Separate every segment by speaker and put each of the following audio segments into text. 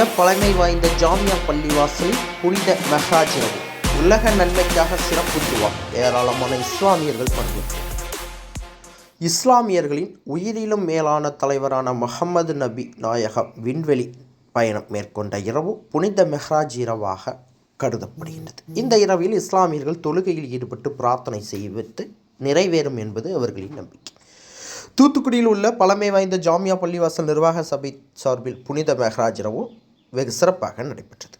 Speaker 1: உள்ள பழமை வாய்ந்த ஜாமியா பள்ளிவாசலில் புனித மெஹராஜ் உலக நன்மைக்காக சிறப்பு துவா ஏராளமான இஸ்லாமியர்கள் பங்கேற்றனர் இஸ்லாமியர்களின் உயிரிலும் மேலான தலைவரான முஹம்மது நபி நாயகம் விண்வெளி பயணம் மேற்கொண்ட இரவு புனித மெஹராஜ் இரவாக கருதப்படுகின்றது. இந்த இரவில் இஸ்லாமியர்கள் தொழுகையில் ஈடுபட்டு பிரார்த்தனை செய்வித்து நிறைவேறும் என்பது அவர்களின் நம்பிக்கை. தூத்துக்குடியில் உள்ள பழமை வாய்ந்த ஜாமியா பள்ளிவாசல் நிர்வாக சபை சார்பில் புனித மெஹராஜ் இரவு வெகு சிறப்பாக நடைபெற்றது.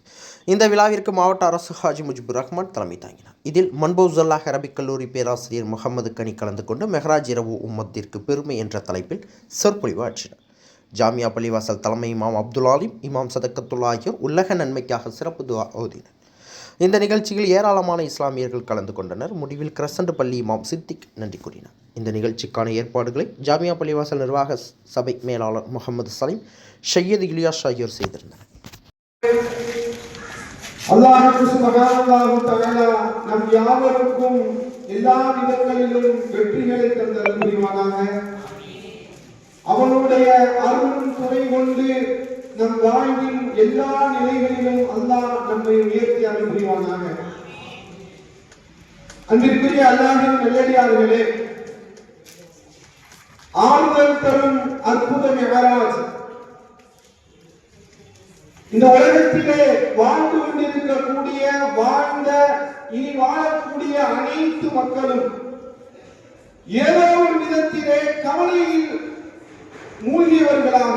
Speaker 1: இந்த விழாவிற்கு மாவட்ட அரசு ஹாஜி முஜிபுர் ரஹ்மான் தலைமை தாங்கினார். இதில் மன்பௌசல்லாஹ் அரபிக் கல்லூரி பேராசிரியர் முகமது கனி கலந்து கொண்டு மெஹராஜ் இரவு உம்மத்திற்கு பெருமை என்ற தலைப்பில் சொற்பொழிவு ஆற்றினார். ஜாமியா பள்ளிவாசல் தலைமை இமாம் அப்துல் ஆலிம் இமாம் சதக்கத்துல்லா ஆகியோர் உலக நன்மைக்காக சிறப்பு துவா ஓதினர். இந்த நிகழ்ச்சியில் ஏராளமான இஸ்லாமியர்கள் கலந்து கொண்டனர். முடிவில் கிரசண்ட் பள்ளி இமாம் சித்திக் நன்றி கூறினார். இந்த நிகழ்ச்சிக்கான ஏற்பாடுகளை ஜாமியா பள்ளிவாசல் நிர்வாக சபை மேலாளர் முகமது சலீம் ஷையது இலியாஸ் ஆகியோர் செய்திருந்தனர்.
Speaker 2: அல்லாஹ் நம் யாவருக்கும் எல்லா விதங்களிலும் வெற்றிகளை தந்தல் புரிவானாக. அவனுடைய அருள் துணை கொண்டு நம் வாழ்வின் எல்லா நிலைகளிலும் அல்லாஹ் நம்மை உயர்த்தி அருள் புரிவானாக அன்பிற்குரிய அல்லாஹின் நல்லடியார்களே ஆறுதல் தரும் அற்புத மெகராஜ் இந்த உலகத்திலே வாழ்ந்து கொண்டிருக்கக்கூடிய வாழ்ந்த இனி வாழக்கூடிய அனைத்து மக்களும் ஏதோ ஒரு விதத்திலே கவலையில் மூழ்கியவர்களாக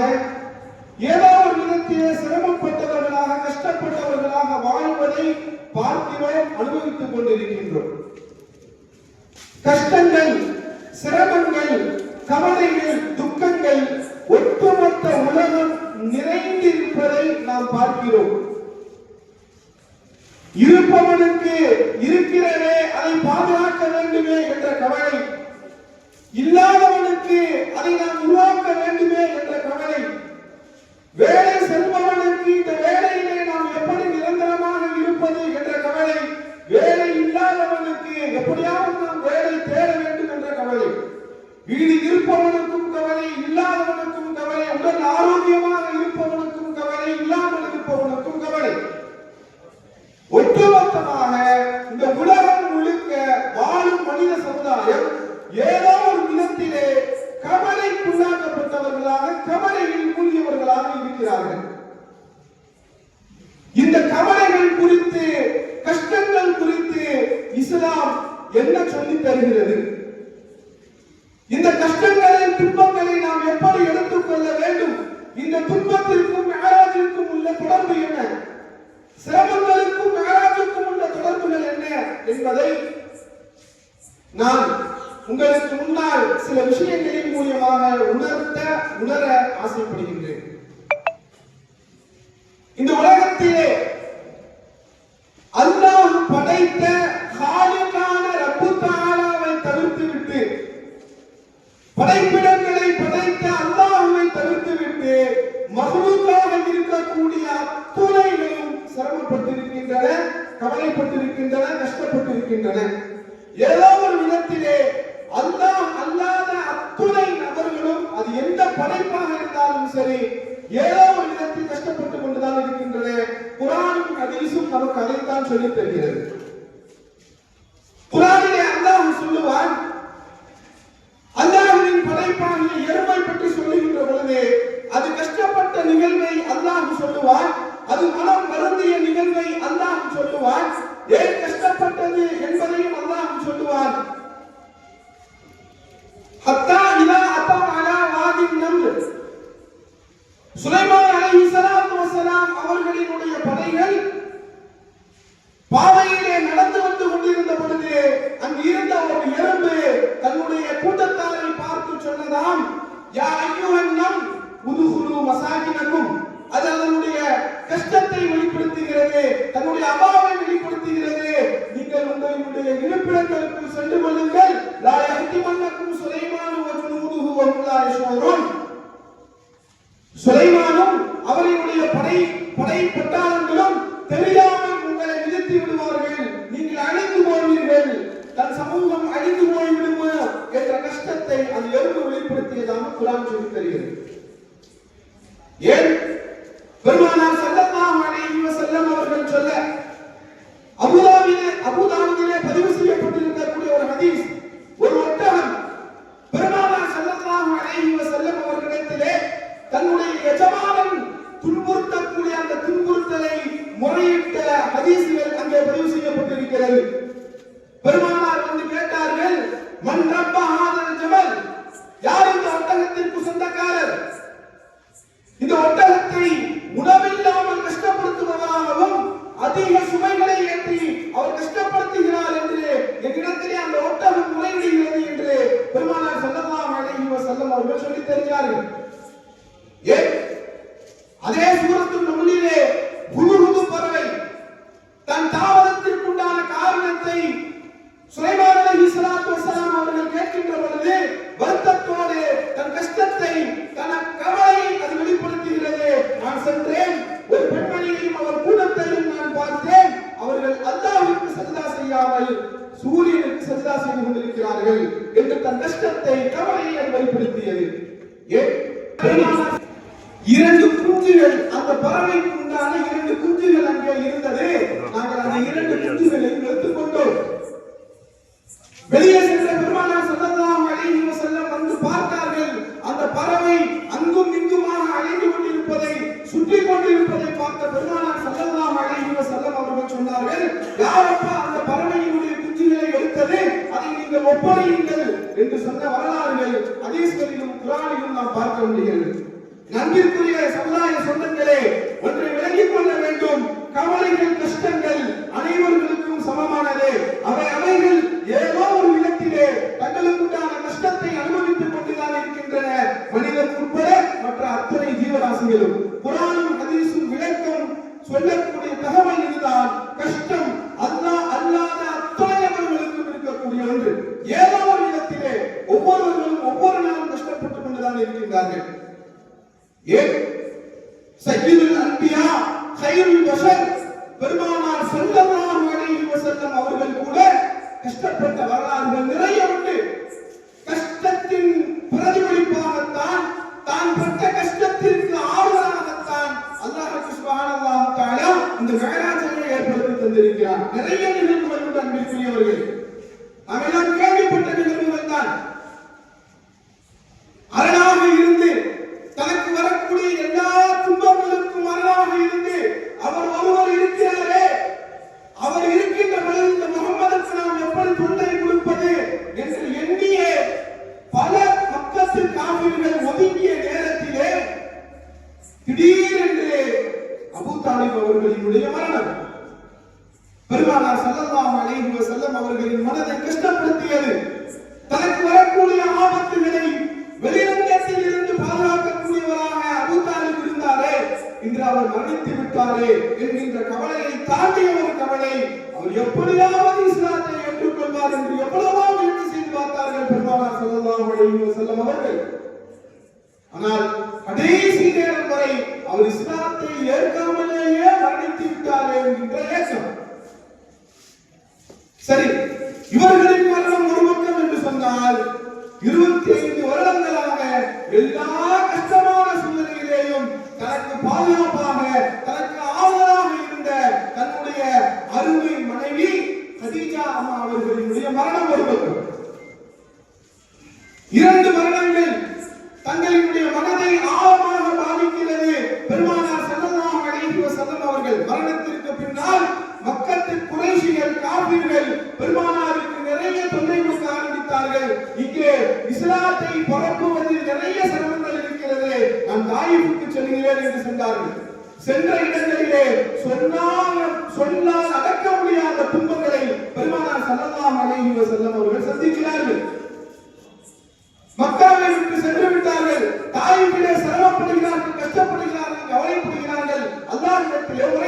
Speaker 2: ஏதோ ஒரு விதத்திலே சிரமப்பட்டவர்களாக கஷ்டப்பட்டவர்களாக வாழ்வதை பார்க்கிறோம் அனுபவித்துக் கொண்டிருக்கின்றோம். கஷ்டங்கள் சிரமங்கள் கவலைகள் துக்கங்கள் ஒட்டுமொத்த உலகம் இருப்பதை நாம் பார்க்கிறோம். இருப்பவனுக்கு இருக்கிறதே அதை பாதுகாக்க வேண்டுமே என்ற கவலை. இல்லாதவனுக்கு அதை நாம் உருவாக்க வேண்டுமே என்ற கவலை. வேலை செல்பவனுக்கு இந்த வேலையிலே நாம் எப்படி நிரந்தரமாக இருப்பது என்ற கவலை. வேலை இல்லாதவனுக்கு எப்படியாவது நாம் வேலை தேட வேண்டும் என்ற கவலை. வீடு இருப்பவனுக்கும் கவலை இல்லாதவனுக்கும் கவலை உடல் ஆரோக்கியமாக சென்று கொள்ளுங்கள். லா யஹ்திமன்னக்கும் சுலைமானு வ ஜுனூதுஹு வ ஹும் லா யஷ்ஊரூன் ele. நம்பிற்குரிய சமுதாய சொந்தங்கள் செய்திருக்கிறார் நிறைய நிகழ்வுகள் அன்பிற்குரியவர்கள். தனது கஷ்டப்படுத்தியது. தனக்கு வரக்கூடிய ஆபத்துகளை வெளிரங்கத்தில் இருந்து பாதுகாக்கக்கூடியவராக அபுதாலிப் இருந்தாரே இன்று அவர் மரணித்து விட்டாரே என்கின்ற கவலையை தாண்டிய ஒரு கவலை. அவர் எப்படியாவது இஸ்லாத்தை ஏற்றுக்கொள்வார் என்று எவ்வளவோ முயற்சி செய்து பார்த்தார்கள் பெருமானார் சல்லல்லாஹு அலைஹி வஸல்லம் அவர்கள். ஆனால் கடைசி நேரம் வரை அவர் இஸ்லாத்தை ஏற்காமலேயே மரணித்து விட்டாரே என்கின்ற ஏக்கம். சரி இவர்களை மரணம் ஒரு பக்கம் என்று சொன்னால் இருபத்தி ஐந்து வருடங்களாக எல்லா கஷ்டமான சூழ்நிலையிலேயும் தனக்கு பாதுகாப்பாக தனக்கு ஆதரவாக இருந்த தன்னுடைய அருமை ఎవరు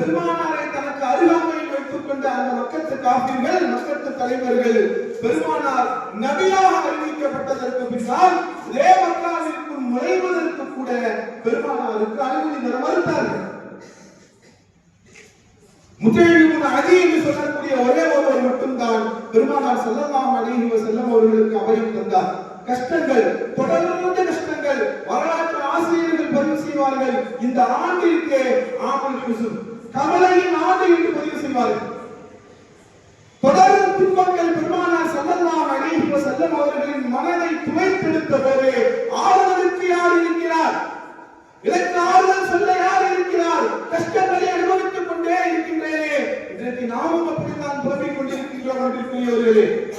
Speaker 2: பெருமானாரை தனக்கு அருகாமையில் வைத்துக் கொண்ட அந்த மக்கத்து காபிர்கள் மக்கத்து தலைவர்கள். பெருமானார் நபியாக அறிவிக்கப்பட்டதற்கு பின்னால் ஒரே மக்காவிற்குள் நுழைவதற்கு கூட பெருமானாருக்கு அனுமதி தர மறுத்தார்கள். முத்தையிலும் அதி என்று சொல்லக்கூடிய ஒரே ஒருவர் மட்டும்தான் பெருமானார் செல்லலாம் அழகி செல்லம் அவர்களுக்கு அவையும் தந்தார். கஷ்டங்கள் தொடர்ந்து கஷ்டங்கள் வரலாற்று ஆசிரியர்கள் பதிவு செய்வார்கள். இந்த ஆண்டிற்கே ஆமல் யூசுப் கமலையின் நாட்டை விட்டு பதிவு செய்வார்கள். தொடரும் துன்பங்கள் பெருமானார் செல்லலாம் அணிவ செல்லும் அவர்களின் மனதை துவைத்தெடுத்த போது ஆறுதலுக்கு யார் இருக்கிறார்? இதற்கு ஆறுதல் சொல்ல யார் இருக்கிறார்? கஷ்டங்களை அனுபவித்துக் கொண்டே இருக்கின்றேன். இதற்கு நாமும் அப்படித்தான் புலம்பிக் கொண்டிருக்கின்றோம் என்று கூறியவர்களே.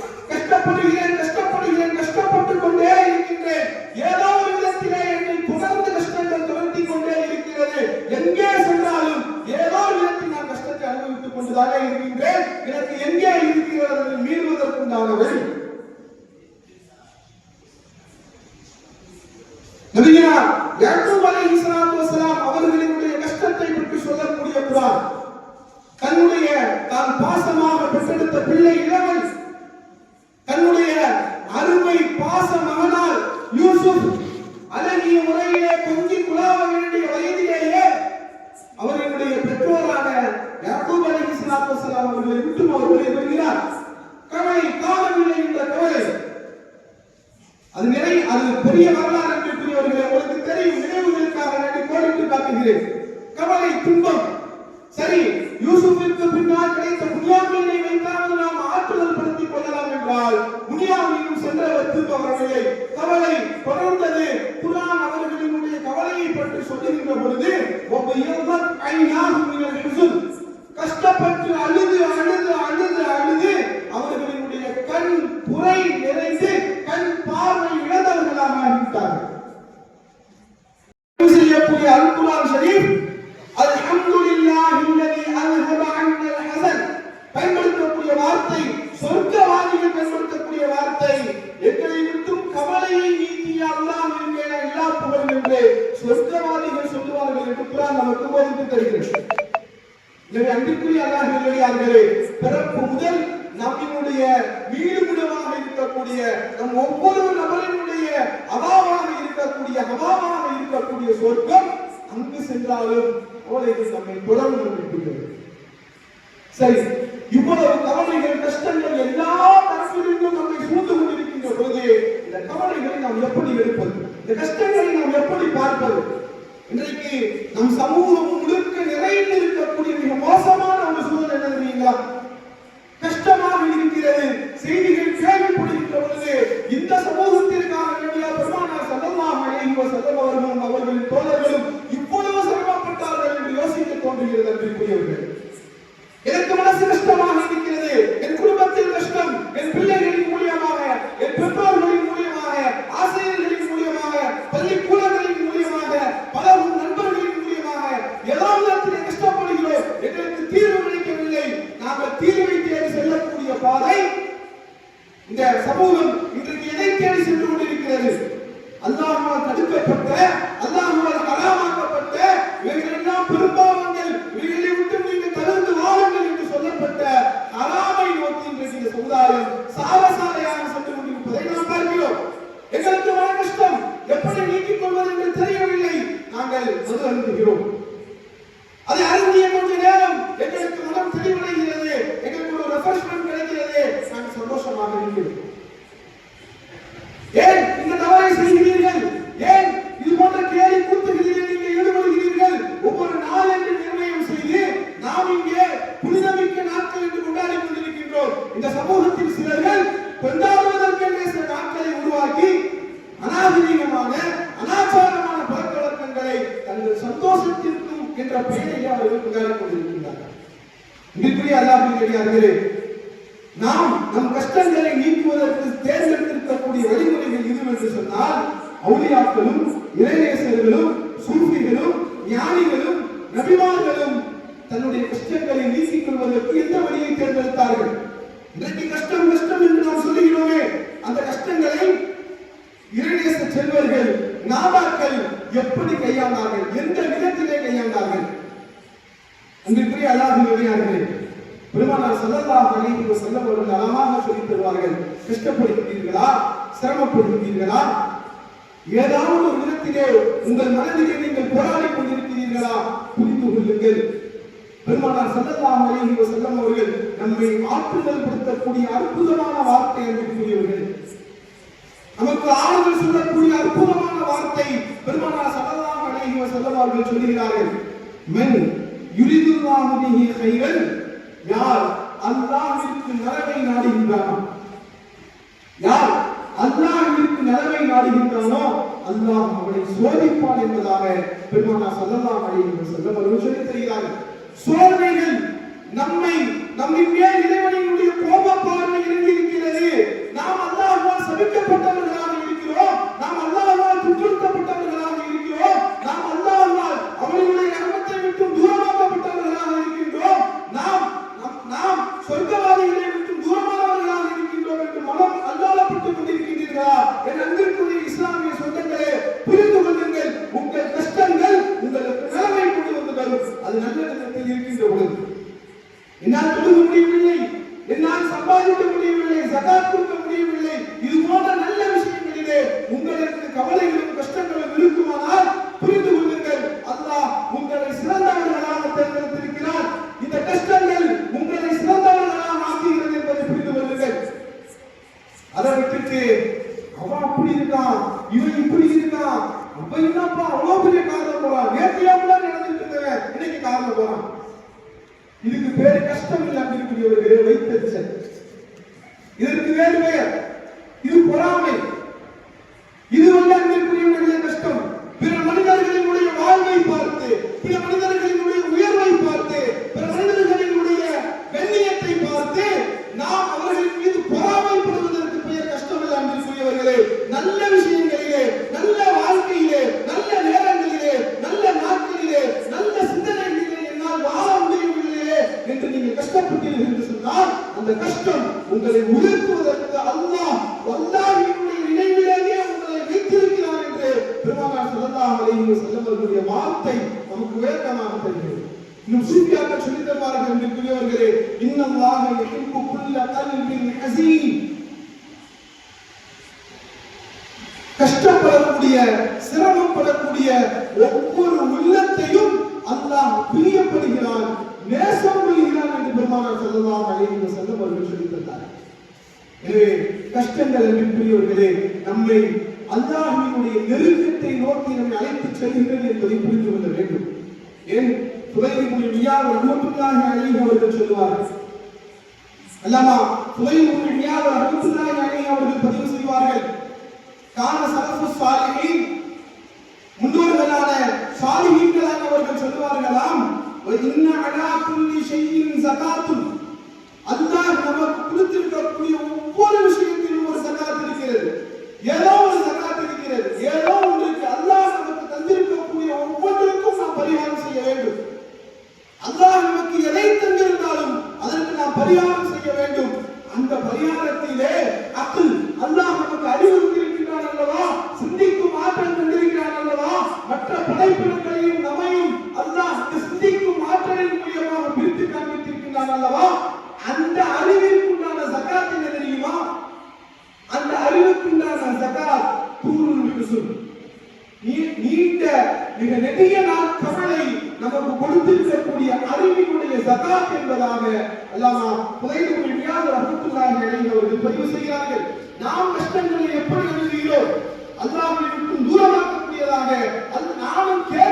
Speaker 2: நீதிய முறை குறை நிறைந்து கண் பார்வை இழந்தவர்களாக ஆகிவிட்டார்கள். இவ்வளவு கவலைகள் கஷ்டங்கள் எல்லா தரப்பிலிருந்தும் நம்மை சூழ்ந்து கொண்டிருக்கின்ற பொழுது இந்த கவலைகளை நாம் எப்படி எடுப்பது? இந்த கஷ்டங்களை நாம் எப்படி பார்ப்பது? இன்றைக்கு நம் சமூகம் முழுக்க நிறைந்து இருக்கக்கூடிய மிக மோசமான ஒரு சூழல் என்ன தெரியுங்களா? கஷ்டமாக இருக்கிறது. செய்திகள் கேள்விப்படுகின்ற பொழுது இந்த சமூகத்திற்காக வேண்டிய பெருமானார் சதமாக இவ சதவர்களும் அவர்களின் தோழர்களும் இவ்வளவு சிரமப்பட்டார்கள் என்று யோசிக்க தோன்றுகிறது அன்பிற்குரியவர்கள். எனக்கு மனசு கஷ்டம் இந்த சமூகம் எப்படி கையாண்டார்கள்? எந்த விதத்திலே கையாண்டார்கள்? உங்களுக்குரிய அல்லாஹ் பெருமானார் செல்லல்லா அலைஹி செல்லம் அவர்கள் அழகாக சொல்லித் தருவார்கள். கஷ்டப்படுகிறீர்களா? சிரமப்படுகிறீர்களா? ஏதாவது ஒரு விதத்திலே உங்கள் மனதிலே நீங்கள் போராடி கொண்டிருக்கிறீர்களா? புரிந்து கொள்ளுங்கள். பெருமானார் செல்லல்லா அலைஹி செல்லம் அவர்கள் நம்மை ஆற்றுதல் படுத்தக்கூடிய அற்புதமான வார்த்தை என்று கூறியவர்கள். நமக்கு ஆறுதல் சொல்லக்கூடிய அற்புதம் வார்த்தை பெருமானார் சல்லல்லாஹு அலைஹி வஸல்லம் அவர்கள் சொல்கிறார்கள் மென் யுரிதுல்லாஹு பிஹி கைரன்? யார் அல்லாஹ்விற்கு நலவை நாடுகின்றானோ? யார் அல்லாஹ்விற்கு நலவை நாடுகின்றானோ? அல்லாஹ் அவனை சோதிப்பான் என்பதாக பெருமானார் சல்லல்லாஹு அலைஹி வஸல்லம் அவர்கள் சொல்லி தருகிறார்கள். சோதனைகள் நம்மை நம்மின் மேல் இறைவன் என்னால் தொழுக முடியவில்லை. என்னால் சம்பாதிக்க முடியவில்லை. ஜகாத் கொடுக்க முடியவில்லை. இது போன்ற நல்ல விஷயங்களிலே உங்களுக்கு கவலைகளும் சிரமப்படக்கூடிய ஒவ்வொரு உள்ளத்தையும் அல்லாஹ் பிரியப்படுகிறான் நேசம் கொள்கிறான் என்று பெருமானார் ஸல்லல்லாஹு அலைஹி வஸல்லம் அவர்கள் சொல்லித் எனவே கஷ்டங்கள் அன்பிற்குரியவர்களே நம்மை அல்லாஹ்வினுடைய நெருக்கத்தை நோக்கி நம்மை அழைத்துச் செல்கிறது என்பதை புரிந்து கொள்ள வேண்டும். ஏன்? துறையினுடைய வியாழ் ரஹமத்துல்லாஹி அலைஹி அவர்கள் சொல்லுவார்கள். அல்லாமா துறையினுடைய வியாழ் ரஹமத்துல்லாஹி அலைஹி அவர்கள் பதிவு செய்வார்கள். கான சலஃபு சாலிஹீன் முன்னோர்களான சாலிஹீன்களான அவர்கள் சொல்லுவார்களாம் இன்ன அலா குல்லி ஷைஇன் ஸகாத்துன் அல்லாஹ் நமக்கு கொடுத்திருக்கக்கூடிய ஒவ்வொரு விஷயத்திலும் ஒரு சகாத் இருக்கிறது ஏதோ ஒரு சகாத் இருக்கிறது ஏதோ ஒன்றுக்கு அல்லாஹ் நமக்கு தந்திருக்கக்கூடிய ஒவ்வொன்றுக்கும் நாம் பரிகாரம் செய்ய வேண்டும் அல்லாஹ் நமக்கு எதை தந்திருந்தாலும் அதற்கு நாம் பரிகாரம் செய்ய வேண்டும் அந்த பரிகாரத்திலே அக்குல் அல்லாஹ் நமக்கு அறிவு இருக்கின்றான் அல்லவா சிந்திக்கும் ஆற்றல் தந்திருக்கிறான் அல்லவா மற்ற படைப்பினங்களையும் நம்மையும் அல்லாஹ் இந்த சிந்திக்கும் ஆற்றலின் மூலியமாக பிரித்து காண்பித்திருக்கின்றான் அல்லவா அந்த அறிவிற்குண்டான ஜகாத் என்ன தெரியுமா அந்த அறிவுக்குண்டான ஜகாத் தூருல் யுசுல் நீ- நீண்ட மிக நெடிய நாள் கவலை நமக்கு கொடுத்திருக்கக்கூடிய அறிவினுடைய ஜகாத் என்பதாக அல்லாமா புதைதுல் வியாத ரஹமத்துல்லாஹி அலைஹி அவர்கள் பதிவு செய்கிறார்கள். நாம் கஷ்டங்களை எப்படி எழுதுகிறோம் அல்லாமல் இருக்கும் தூரமாக்கக்கூடியதாக அது நாமும் கேள்வி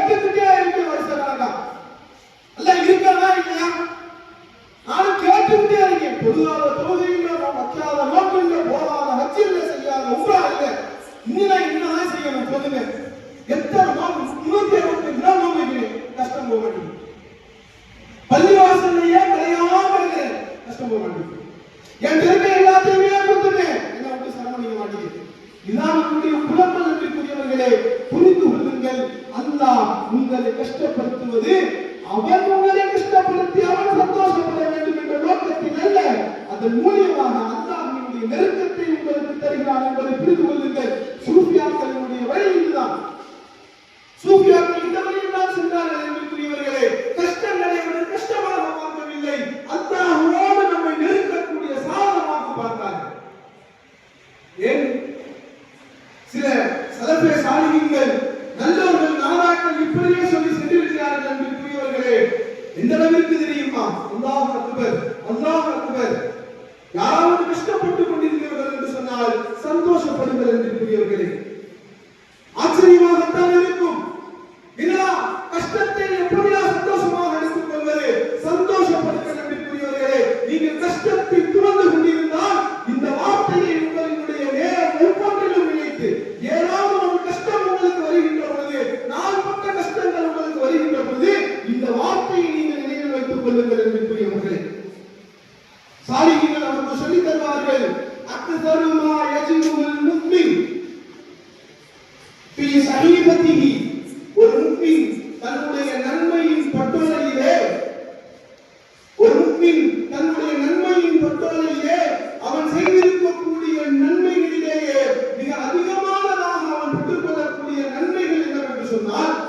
Speaker 2: Come on. impressionar